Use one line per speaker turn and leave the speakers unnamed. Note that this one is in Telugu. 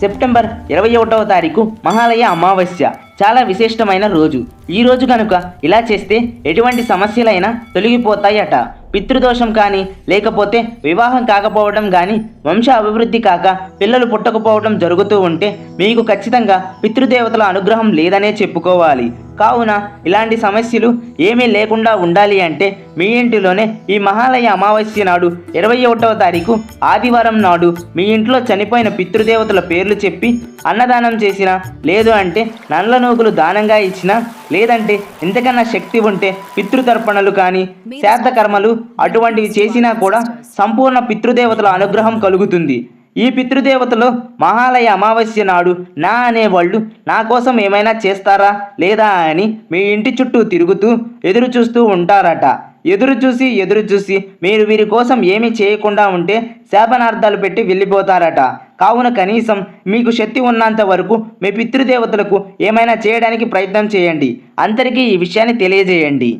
సెప్టెంబర్ ఇరవై ఒకటవ తారీఖు మహాలయ అమావాస్య. చాలా విశిష్టమైన రోజు. ఈ రోజు కనుక ఇలా చేస్తే ఎటువంటి సమస్యలైనా తొలగిపోతాయట. పితృదోషం కానీ లేకపోతే వివాహం కాకపోవడం కానీ వంశ అభివృద్ధి కాక పిల్లలు పుట్టకపోవడం జరుగుతూ ఉంటే మీకు ఖచ్చితంగా పితృదేవతల అనుగ్రహం లేదనే చెప్పుకోవాలి. కావున ఇలాంటి సమస్యలు ఏమీ లేకుండా ఉండాలి అంటే మీ ఇంటిలోనే ఈ మహాలయ అమావాస్య నాడు ఇరవై ఒకటవ తారీఖు ఆదివారం నాడు మీ ఇంట్లో చనిపోయిన పితృదేవతల పేర్లు చెప్పి అన్నదానం చేసినా లేదు అంటే నల్ల నూగులు దానంగా ఇచ్చినా లేదంటే ఇంతకన్నా శక్తి ఉంటే పితృతర్పణలు కానీ శ్రాద్ధ కర్మలు అటువంటివి చేసినా కూడా సంపూర్ణ పితృదేవతల అనుగ్రహం కలుగుతుంది. ఈ పితృదేవతలు మహాలయ అమావాస్య నాడు నా అనేవాళ్ళు నా కోసం ఏమైనా చేస్తారా లేదా అని మీ ఇంటి చుట్టూ తిరుగుతూ ఎదురు చూస్తూ ఉంటారట. ఎదురు చూసి ఎదురు చూసి మీరు వీరి కోసం ఏమీ చేయకుండా ఉంటే శాపనార్థాలు పెట్టి వెళ్ళిపోతారట. కావున కనీసం మీకు శక్తి ఉన్నంత వరకు మీ పితృదేవతలకు ఏమైనా చేయడానికి ప్రయత్నం చేయండి. అందరికీ ఈ విషయాన్ని తెలియజేయండి.